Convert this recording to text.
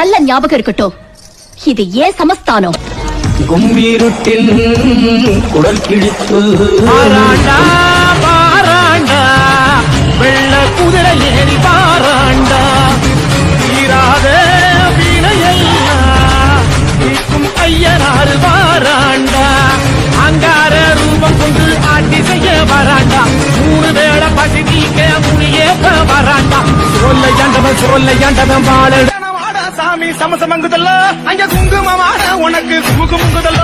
நல்ல ஞாபகம் இருக்கட்டும். இது ஏன் சமஸ்தானம்? கும்பீருட்டில் குடல் கிழித்து பாராண்டா பாராண்டா வெள்ள குதிரை ஏறி பாராண்டா. தீராத வீணையெல்லாம் ஐயனாறு பாராண்டா அங்கார ரூபம் கொண்டு ஆட்சி செய்ய வராண்டா. மூணு வேளை பசி நீக்க முனியேப்ப வராண்டா. சொல்ல யாண்டவன் சொல்ல யாண்டவன் வாழ சாமி சமசமங்குதல்ல. அங்க குங்குமமான உனக்கு குமுகுமுங்குதல்ல